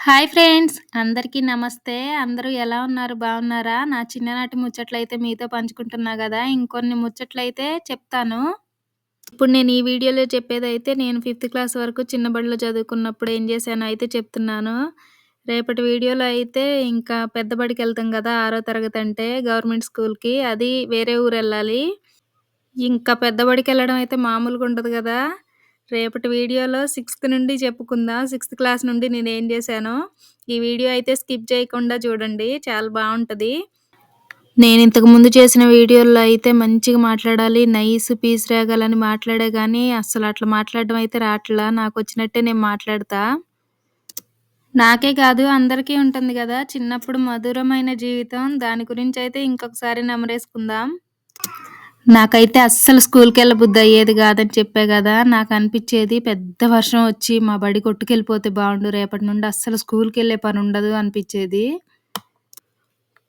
Hi friends! అందరికీ నమస్తే. అందరూ ఎలా ఉన్నారు? బాగున్నారా? నా చిన్ననాటి ముచ్చట్లయితే మీతో పంచుకుంటున్నా కదా ఇంకొన్ని ముచ్చట్లయితే చెప్తాను. ఇప్పుడు నేను ఈ వీడియోలో చెప్పేదైతే నేను ఫిఫ్త్ క్లాస్ వరకు చిన్న బడిలో చదువుకున్నప్పుడు ఏం చేశానో అయితే చెప్తున్నాను. రేపటి వీడియోలో అయితే ఇంకా పెద్దబడికి వెళ్తాం కదా ఆరో తరగతి అంటే గవర్నమెంట్ స్కూల్‌కి. అది వేరే ఊరు వెళ్ళాలి ఇంకా పెద్దబడికి వెళ్ళడం అయితే మామూలుగా ఉండదు కదా రేపటి వీడియోలో సిక్స్త్ నుండి చెప్పుకుందాం. సిక్స్త్ క్లాస్ నుండి నేనేం చేశానో. ఈ వీడియో అయితే స్కిప్ చేయకుండా చూడండి. చాలా బాగుంటుంది నేను ఇంతకు ముందు చేసిన వీడియోల్లో అయితే మంచిగా మాట్లాడాలి. నైస్ పీస్ రేగాలని మాట్లాడే కానీ అస్సలు అట్లా మాట్లాడడం అయితే రాట్లా. నాకొచ్చినట్టే నేను మాట్లాడతా. నాకే కాదు అందరికీ ఉంటుంది కదా చిన్నప్పుడు మధురమైన జీవితం. దాని గురించి అయితే ఇంకొకసారి నెమరేసుకుందాం. నాకైతే అస్సలు స్కూల్కి వెళ్ళబుద్ధ అయ్యేది కాదని చెప్పే కదా నాకు అనిపించేది పెద్ద వర్షం వచ్చి మా బడి కొట్టుకెళ్ళిపోతే బాగుండు రేపటి నుండి అస్సలు స్కూల్కి వెళ్ళే పని ఉండదు అనిపించేది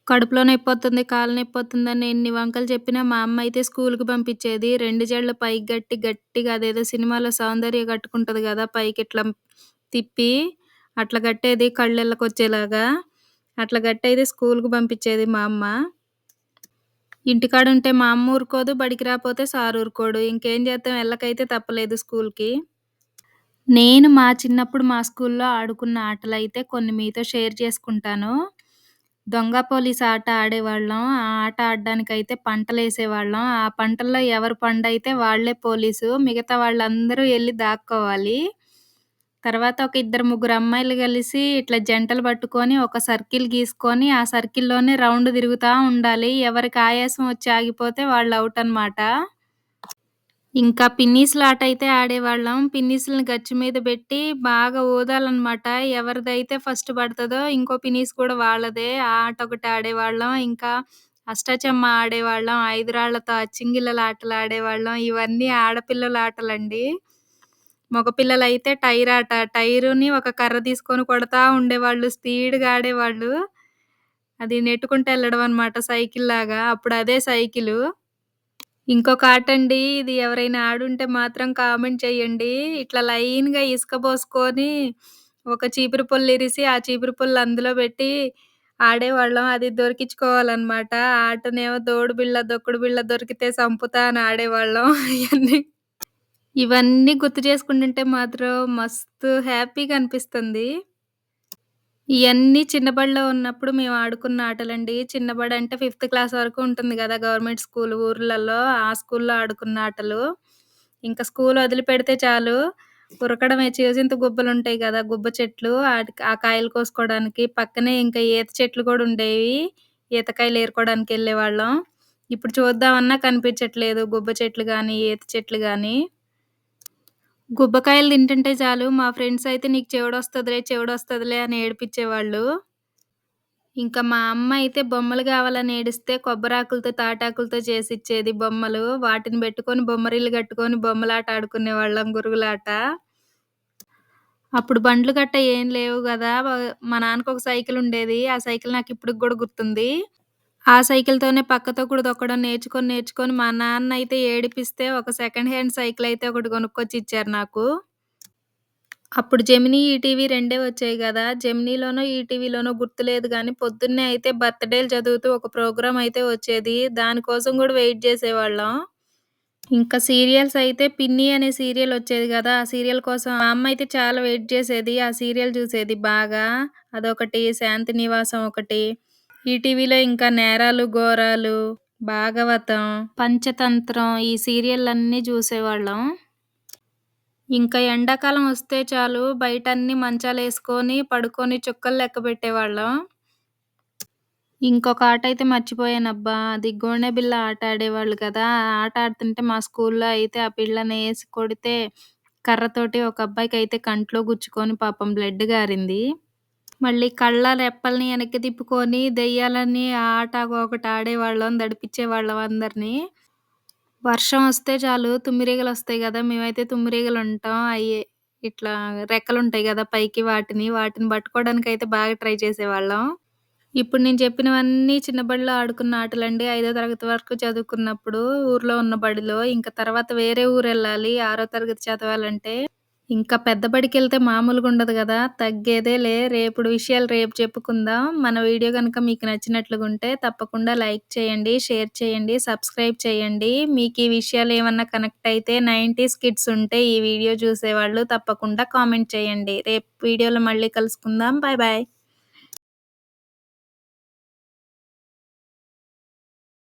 కడుపులో నొప్పొత్తుంది, కాళ్ళు అని ఎన్ని వంకలు చెప్పినా మా అమ్మ అయితే స్కూల్‌కి పంపించేది రెండు జడలు పైకి గట్టి గట్టిగా అదేదో సినిమాలో సౌందర్య కట్టుకుంటది పైకి ఇట్లా తిప్పి అట్లా కట్టేది కళ్ళెళ్ళకొచ్చేలాగా. అట్లా కట్టేది స్కూల్‌కి పంపించేది మా అమ్మ. ఇంటికాడ ఉంటే మా అమ్మ ఊరుకోదు. బడికి రాపోతే సార్ ఊరుకోడు. ఇంకేం చేస్తాం ఎళ్ళకైతే తప్పలేదు స్కూల్‌కి. నేను మా చిన్నప్పుడు మా స్కూల్‌లో ఆడుకున్న ఆటలైతే కొన్ని మీతో షేర్ చేసుకుంటాను. దొంగ పోలీస్ ఆట ఆడేవాళ్ళం. ఆ ఆట ఆడడానికైతే పంటలేసేవాళ్ళం. ఆ పంటల్లో ఎవరి పండైతే వాళ్ళే పోలీసు. మిగతా వాళ్ళందరూ ఎళ్ళి దాక్కోవాలి. తర్వాత ఒక ఇద్దరు ముగ్గురు అమ్మాయిలు కలిసి ఇట్లా జంటలు పట్టుకొని ఒక సర్కిల్ గీసుకొని ఆ సర్కిల్‌లోనే రౌండ్ తిరుగుతా ఉండాలి. ఎవరికి ఆయాసం వచ్చి ఆగిపోతే వాళ్ళు ఔట్ అనమాట. ఇంకా పిన్నీసుల ఆట అయితే ఆడేవాళ్ళం. పిన్నీసులని గచ్చు మీద పెట్టి బాగా ఊదాలన్నమాట ఎవరిదైతే ఫస్ట్ పడతదో ఇంకో పిన్నీస్ కూడా వాళ్ళదే. ఆ ఆట ఒకటి ఆడేవాళ్ళం. ఇంకా అష్టాచెమ్మ ఆడేవాళ్ళం. ఐదు రాళ్ళతో అచ్చింగిల్లల ఆటలు ఆడేవాళ్ళం. ఇవన్నీ ఆడపిల్లల ఆటలండి. మగపిల్లలు అయితే టైర్ ఆట. టైరుని ఒక కర్ర తీసుకొని కొడతా ఉండేవాళ్ళు. స్పీడ్‌గా ఆడేవాళ్ళు. అది నెట్టుకుంటూ వెళ్ళడం అనమాట సైకిల్‌లాగా. అప్పుడు అదే సైకిల్ ఇంకొక ఆట అండి ఇది ఎవరైనా ఆడుంటే మాత్రం కామెంట్ చేయండి. ఇట్లా లైన్‌గా ఇసుక పోసుకొని ఒక చీపురు పుల్ల ఇరిసి ఆ చీపురు పుల్ల అందులో పెట్టి ఆడేవాళ్ళం. అది దొరికించుకోవాలన్నమాట ఆటనేమో దోడు బిళ్ళ, దొక్కుడు బిళ్ళ దొరికితే సంపుతా అని ఆడేవాళ్ళం. ఇవన్నీ ఇవన్నీ గుర్తు చేసుకుంటుంటే మాత్రం మస్తు హ్యాపీగా అనిపిస్తుంది. ఇయన్నీ చిన్న బడిలో ఉన్నప్పుడు మేము ఆడుకున్న ఆటలండి. చిన్న అంటే ఫిఫ్త్ క్లాస్ వరకు ఉంటుంది గదా! గవర్నమెంట్ స్కూల్ ఊర్లలో. ఆ స్కూల్‌లో ఆడుకున్న ఆటలు. ఇంకా స్కూల్ వదిలిపెడితే చాలు ఉరకడమే. చిన్నచింత గుబ్బలుంటాయి గదా! గుబ్బ చెట్లు. ఆటికి ఆ కాయలు కోసుకోవడానికి పక్కనే ఇంకా ఈత చెట్లు కూడా ఉండేవి. ఈతకాయలు ఏరుకోవడానికి ఎళ్ళేవాళ్ళం. ఇప్పుడు చూద్దామన్నా కనిపించట్లేదు గుబ్బ చెట్లు కానీ ఈత చెట్లు కానీ గుబ్బకాయలు తింటుంటే చాలు మా ఫ్రెండ్స్ అయితే నీకు చెవుడొస్తదిలే, చెవుడొస్తదిలే అని ఏడిపించేవాళ్ళు ఇంకా మా అమ్మ అయితే బొమ్మలు కావాలని ఏడిస్తే కొబ్బరాకులతో, తాటాకులతో చేసిచ్చేది బొమ్మలు. వాటిని పెట్టుకొని బొమ్మరిల్లు కట్టుకొని బొమ్మలాట ఆడుకునేవాళ్ళం గురుగులాట. అప్పుడు బండ్లు గట్టా ఏం లేవు గదా! మా మా నాన్నకొక సైకిల్ ఉండేది. ఆ సైకిల్ నాకిప్పటికి గూడా గుర్తుంది. ఆ సైకిల్‌తోనే పక్కతో కూడా తొక్కడం నేర్చుకొని, నేర్చుకొని మా నాన్నయితే ఏడిపిస్తే ఒక సెకండ్ హ్యాండ్ సైకిల్ అయితే ఒకటి కొనుక్కొచ్చి ఇచ్చారు నాకు. అప్పుడు జెమినీ, ఈటీవీ రెండే వచ్చాయి గదా! జెమినీలోనో, ఈటీవీలోనో గుర్తులేదు గానీ పొద్దున్నే అయితే బర్త్‌డేలు చదువుతూ ఒక ప్రోగ్రామ్ అయితే వచ్చేది. దానికోసం గూడా వెయిట్ జేసేవాళ్ళం. ఇంకా సీరియల్స్ అయితే 'పిన్ని' అనే సీరియల్ వచ్చేది గదా! ఆ సీరియల్ కోసం మా అమ్మ అయితే చాలా వెయిట్ చేసేది. ఆ సీరియల్ చూసేది బాగా. అదొకటి, 'శాంతి నివాసం' ఒకటి. ఈటీవీలో ఇంకా 'నేరాలు ఘోరాలు', 'భాగవతం', 'పంచతంత్రం' ఈ సీరియళ్ళన్నీ చూసేవాళ్ళం. ఇంకా ఎండాకాలం వస్తే చాలు బయట అన్ని మంచాలేసుకొని, పడుకొని చుక్కలు లెక్క పెట్టేవాళ్ళం. ఇంకొక ఆటైతే మర్చిపోయానబ్బా! అది గోనె బిళ్ళ ఆట ఆడేవాళ్ళు కదా! ఆట ఆడుతుంటే మా స్కూల్‌లో అయితే ఆ పిల్లని వేసి కొడితే కర్రతోటి ఒక అబ్బాయికి అయితే కంట్లో గుచ్చుకొని పాపం బ్లడ్ గారింది. మళ్ళీ కళ్ళ రెప్పల్ని వెనక్కి తిప్పుకొని దెయ్యాలని ఆట ఒకటి ఆడేవాళ్ళం. దడిపించేవాళ్ళం అందరిని. వర్షం వస్తే చాలు తుమ్మిరీగలొస్తాయి కదా మేమైతే తుమ్మిరీగలుంటాం. అయ్యి ఇట్లా రెక్కలుంటాయి కదా పైకి వాటిని, వాటిని పట్టుకోవడానికైతే బాగా ట్రై చేసేవాళ్ళం. ఇప్పుడు నేను చెప్పినవన్నీ చిన్న బడిలో ఆడుకున్న ఆటలండి. ఐదో తరగతి వరకు చదువుకున్నప్పుడు ఊర్లో ఉన్న బడిలో. ఇంక తర్వాత వేరే ఊరెళ్ళాలి ఆరో తరగతి చదవాలంటే. ఇంకా పెద్ద బడికెళ్తే కదా తగ్గేదే తగ్గేదేలే. రేపుడు విషయాలు రేపు చెప్పుకుందాం. మన వీడియో కనుక మీకు నచ్చినట్లుగుంటే తప్పకుండా లైక్ చేయండి, షేర్ చేయండి, సబ్స్క్రైబ్ చేయండి. మీకు ఈ విషయాలు ఏమన్నా కనెక్ట్ అయితే 90స్ కిడ్స్ ఉంటే ఈ వీడియో చూసేవాళ్ళు తప్పకుండా కామెంట్ చేయండి. రేపు వీడియోలో మళ్ళీ కలుసుకుందాం. Bye bye.